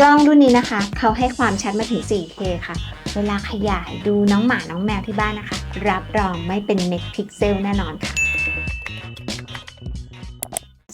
กล้องรุ่นนี้นะคะ เขาให้ความชัดมาถึง 4K ค่ะ เวลาขยายดูน้องหมาน้องแมวที่บ้านนะคะ รับรองไม่เป็นเม็ดพิกเซลแน่นอนค่ะ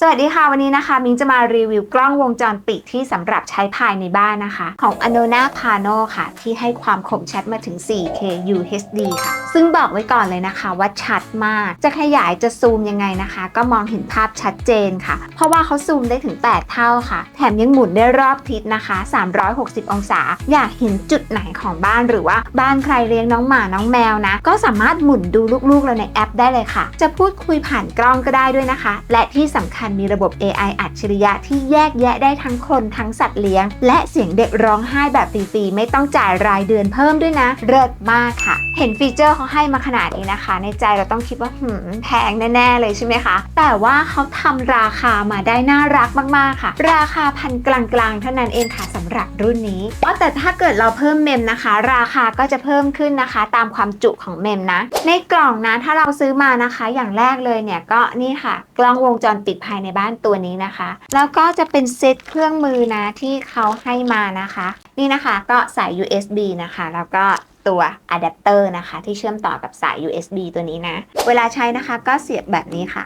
วัสดีค่ะ วันนี้นะคะ มิงจะมารีวิวกล้องวงจรปิดที่สำหรับใช้ภายในบ้านนะคะ ของ Anona Pano ค่ะ ที่ให้ความคมชัดมาถึง 4K UHD ค่ะ ซึ่งบอกไว้ก่อนเลยนะคะว่าชัดมาก จะขยายจะซูมยังไงนะคะ ก็มองเห็นภาพชัดเจนค่ะ เพราะว่าเขาซูมได้ถึง 8 เท่าค่ะ แถมยังหมุนได้รอบทิศนะคะ 360 องศา อยากเห็นจุดไหนของบ้านหรือว่าบ้านใครเลี้ยงน้องหมาน้องแมวนะ ก็สามารถหมุนดูลูกๆเราในแอปได้เลยค่ะ จะพูดคุยผ่านกล้องก็ได้ด้วยนะคะ และที่สำคัญมีระบบ AI อัจฉริยะที่แยกแยะได้ทั้งคนทั้งสัตว์เลี้ยง และเสียงเด็กร้องไห้แบบฟรีๆไม่ต้องจ่ายรายเดือนเพิ่มด้วยนะ เลิศมากค่ะ เห็นฟีเจอร์เขาให้มาขนาดนี้นะคะ ในใจเราต้องคิดว่าหืมแพงแน่ๆเลยใช่ไหมคะ แต่ว่าเขาทำราคามาได้น่ารักมากๆค่ะ ราคาพันกลางๆเท่านั้นเองค่ะสำหรับรุ่นนี้อ๋อแต่ถ้าเกิดเราเพิ่มเมมนะคะ ราคาก็จะเพิ่มขึ้นนะคะ ตามความจุของเมมนะ ในกล่องนะถ้าเราซื้อมานะคะ อย่างแรกเลยเนี่ยก็นี่ค่ะ กล้องวงจรปิดภายในในบ้านตัวนี้นะคะ แล้วก็จะเป็นเซตเครื่องมือนะที่เขาให้มานะคะ นี่นะคะก็สาย USB นะคะ แล้วก็ตัวอะแดปเตอร์นะคะ ที่เชื่อมต่อกับสาย USB ตัวนี้นะ เวลาใช้นะคะก็เสียบแบบนี้ค่ะ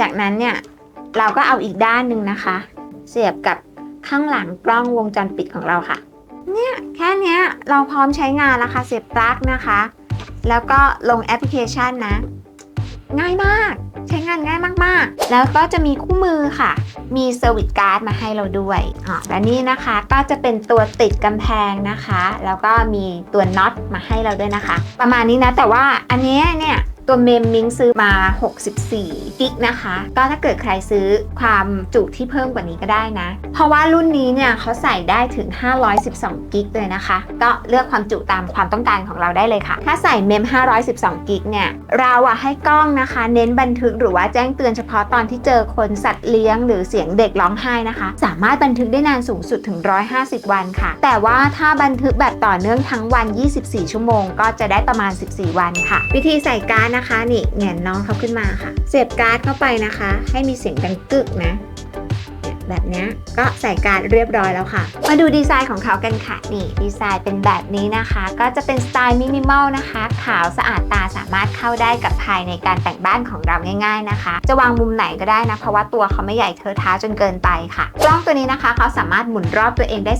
จากนั้นเนี่ยเราก็เอาอีกด้านหนึ่งนะคะ เสียบกับข้างหลังกล้องวงจรปิดของเราค่ะ เนี่ยแค่เนี้ยเราพร้อมใช้งานแล้วค่ะเสียบปลั๊กนะคะ แล้วก็ลงแอปพลิเคชันนะ ง่ายมาก ใช้งานง่ายมากๆ แล้วก็จะมีคู่มือค่ะ มีเซอร์วิสการ์ดมาให้เราด้วยอ๋อและนี่นะคะก็จะเป็นตัวติดกำแพงนะคะ แล้วก็มีตัวน็อตมาให้เราด้วยนะคะ ประมาณนี้นะแต่ว่าอันนี้เนี่ย ตัวเมมมิงซื้อมา 64 กิกนะคะ ก็ถ้าเกิดใครซื้อความจุที่เพิ่มกว่านี้ก็ได้นะ เพราะว่ารุ่นนี้เนี่ยเขาใส่ได้ถึง 512 กิกเลยนะคะ ก็เลือกความจุตามความต้องการของเราได้เลยค่ะ ถ้าใส่เมม 512 กิกเนี่ย เราอะให้กล้องนะคะ เน้นบันทึกหรือว่าแจ้งเตือนเฉพาะตอนที่เจอคนสัตว์เลี้ยง หรือเสียงเด็กร้องไห้นะคะ สามารถบันทึกได้นานสูงสุดถึง 150 วันค่ะ แต่ว่าถ้าบันทึกแบบต่อเนื่องทั้งวัน 24 ชั่วโมง ก็จะได้ประมาณ 14 วันค่ะ วิธีใส่การ์ดนะคะนี่แหงนน้องเขาขึ้นมาค่ะ เสียบการ์ดเข้าไปนะคะ ให้มีเสียงดังกึกนะ แบบนี้ก็ใส่การเรียบร้อยแล้วค่ะ มาดูดีไซน์ของเขากันค่ะ นี่ดีไซน์เป็นแบบนี้นะคะ ก็จะเป็นสไตล์มินิมอลนะคะ ขาวสะอาดตาสามารถเข้าได้กับภายในการแต่งบ้านของเราง่าย ๆนะคะ จะวางมุมไหนก็ได้นะ เพราะว่าตัวเขาไม่ใหญ่เทอะท้าจนเกินไปค่ะ กล้องตัวนี้นะคะเขาสามารถหมุนรอบตัวเองได้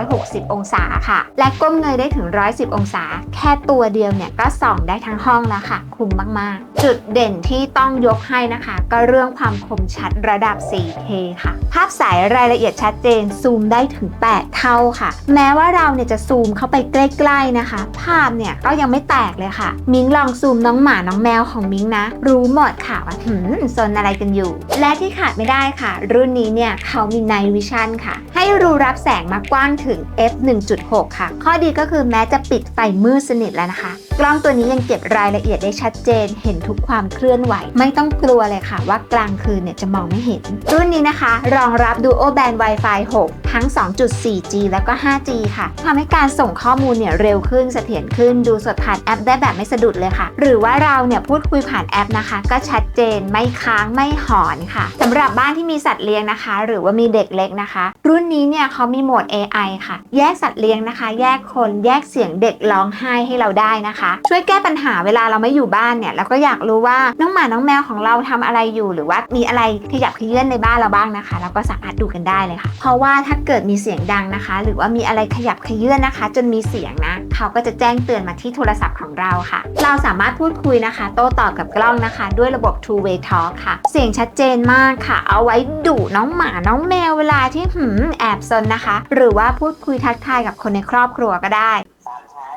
360 องศาค่ะ และก้มเงยได้ถึง 110 องศา แค่ตัวเดียวเนี่ยก็ส่องได้ทั้งห้องแล้วค่ะ คุ้มมากๆ จุดเด่นที่ต้องยกให้นะคะ ก็เรื่องความคมชัดระดับ 4K ค่ะ ภาพใสรายละเอียดชัดเจนซูมได้ถึง 8 เท่าค่ะ แม้ว่าเราเนี่ยจะซูมเข้าไปใกล้ๆนะคะ ภาพเนี่ยก็ยังไม่แตกเลยค่ะ มิงลองซูมน้องหมาน้องแมวของมิงนะ รู้หมดค่ะว่าหืมซนอะไรกันอยู่ และที่ขาดไม่ได้ค่ะ รุ่นนี้เนี่ยเขามี Night Vision ค่ะ ให้รูรับแสงมากว้างถึง f 1.6 ค่ะ ข้อดีก็คือแม้จะปิดไฟมืดสนิทแล้วนะคะ กล้องตัวนี้ยังเก็บรายละเอียดได้ชัดเจน เห็นทุกความเคลื่อนไหว ไม่ต้องกลัวเลยค่ะ ว่ากลางคืนเนี่ยจะมองไม่เห็น รุ่นนี้นะคะรองรับ Duo Band Wi-Fi 6 ทั้ง 2.4G แล้วก็ 5G ค่ะทำให้การส่งข้อมูลเนี่ยเร็วขึ้นเสถียรขึ้น ดูสดผ่านแอปได้แบบไม่สะดุดเลยค่ะ หรือว่าเราเนี่ยพูดคุยผ่านแอปนะคะ ก็ชัดเจนไม่ค้างไม่หอนค่ะสำหรับบ้านที่มีสัตว์เลี้ยงนะคะ หรือว่ามีเด็กเล็กนะคะ รุ่นนี้เนี่ยเขามีโหมด AI ค่ะ แยกสัตว์เลี้ยงนะคะ แยกคนแยกเสียงเด็กร้องไห้ให้เราได้นะคะ ช่วยแก้ปัญหาเวลาเราไม่อยู่บ้านเนี่ยเราก็อยากรู้ว่าน้องหมาน้องแมวของเราทำอะไรอยู่ หรือว่ามีอะไรขยับขยื่นในบ้านเราบ้างนะคะเราก็สามารถดูกันได้เลยค่ะ เพราะว่าถ้าเกิดมีเสียงดังนะคะ หรือว่ามีอะไรขยับเขยื่อนนะคะ จนมีเสียงนะเขาก็จะแจ้งเตือนมาที่โทรศัพท์ของเราค่ะ เราสามารถพูดคุยนะคะ โต้ตอบกับกล้องนะคะ ด้วยระบบ two way talk ค่ะ เสียงชัดเจนมากค่ะ เอาไว้ดุน้องหมาน้องแมวเวลาที่หืมแอบซนนะคะ หรือว่าพูดคุยทักทายกับคนในครอบครัวก็ได้สามชั้น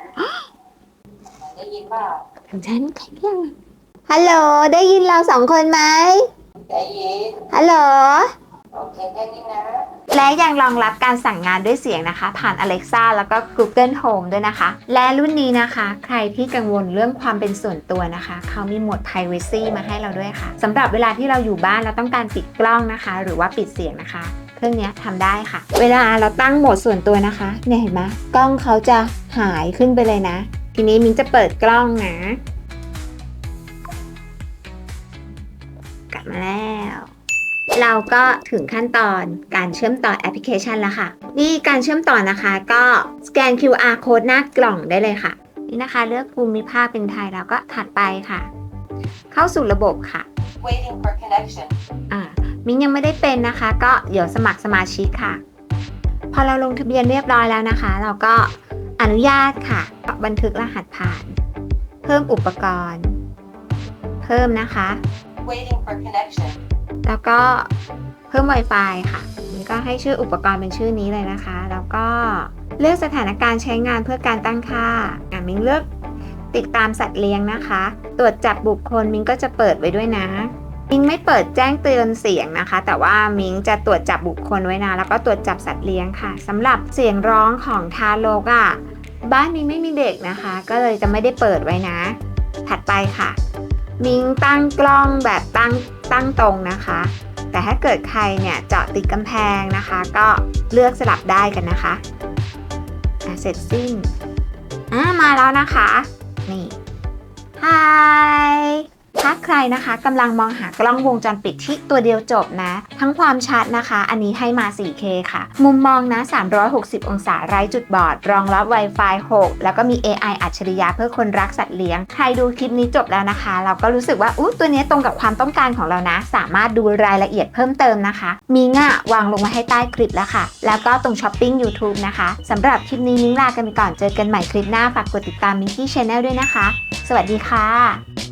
ได้ยินเปล่าถึงฉันใครเรียกฮัลโหล ได้ยินเราสองคนไหม ได้ยิน ฮัลโหล โอเคแค่นี้นะ และยังรองรับการสั่งงานด้วยเสียงนะคะ ผ่าน Alexa แล้วก็ Google Home ด้วยนะคะ และรุ่นนี้นะคะ ใครที่กังวลเรื่องความเป็นส่วนตัวนะคะ เขามีโหมด Privacy มาให้เราด้วยค่ะสำหรับเวลาที่เราอยู่บ้านเราต้องการปิดกล้องนะคะ หรือว่าปิดเสียงนะคะ เครื่องนี้ทำได้ค่ะ เวลาเราตั้งโหมดส่วนตัวนะคะเนี่ยเห็นไหมกล้องเขาจะหายขึ้นไปเลยนะ ทีนี้มินจะเปิดกล้องนะ กลับมาแล้ว เราก็ถึงขั้นตอนการเชื่อมต่อแอปพลิเคชันแล้วค่ะ นี่การเชื่อมต่อนะคะก็สแกน QR code หน้ากล่องได้เลยค่ะ นี่นะคะเลือกภูมิภาคเป็นไทยแล้วก็ถัดไปค่ะ เข้าสู่ระบบค่ะ waiting for connection อ่ามิ้นยังไม่ได้เป็นนะคะ ก็เดี๋ยวสมัครสมาชิกค่ะ พอเราลงทะเบียนเรียบร้อยแล้วนะคะ เราก็อนุญาตค่ะ บันทึกรหัสผ่าน เพิ่มอุปกรณ์ เพิ่มนะคะ waiting for connection แล้วก็เพิ่ม Wi-Fi ค่ะนี่ก็ให้ชื่ออุปกรณ์เป็นชื่อนี้เลยนะคะ แล้วก็เลือกสถานการณ์ใช้งานเพื่อการตั้งค่าอะมิงเลือกติดตามสัตว์เลี้ยงนะคะ ตรวจจับบุคคลมิงก็จะเปิดไว้ด้วยนะ มิงไม่เปิดแจ้งเตือนเสียงนะคะ แต่ว่ามิงจะตรวจจับบุคคลไว้นะ แล้วก็ตรวจจับสัตว์เลี้ยงค่ะสำหรับเสียงร้องของทารกอะบ้านมิงไม่มีเด็กนะคะ ก็เลยจะไม่ได้เปิดไว้นะ ถัดไปค่ะ มิงตั้งกล้องแบบตั้ง ตั้งตรงนะคะ แต่ถ้าเกิดใครเนี่ยเจาะติดกำแพงนะคะ ก็เลือกสลับได้กันนะคะเสร็จสิ้นอ่ามาแล้วนะคะ นี่ Hi ถ้าใครนะคะกำลังมองหากล้องวงจรปิดที่ตัวเดียวจบนะ ทั้งความชัดนะคะ อันนี้ให้มา 4K ค่ะ มุมมองนะ 360 องศาไร้จุดบอด รองรับ Wi-Fi 6 แล้วก็มี AI อัจฉริยะเพื่อคนรักสัตว์เลี้ยง ใครดูคลิปนี้จบแล้วนะคะ เราก็รู้สึกว่าอู้ตัวนี้ตรงกับความต้องการของเรานะ สามารถดูรายละเอียดเพิ่มเติมนะคะ มีง่ะวางลงมาให้ใต้คลิปแล้วค่ะ แล้วก็ตรงช้อปปิ้ง YouTube นะคะสำหรับคลิปนี้มิ้งลากันไปก่อนเจอกันใหม่คลิปหน้าฝากกดติดตามมิ้งกี้ชาแนลด้วยนะคะ สวัสดีค่ะ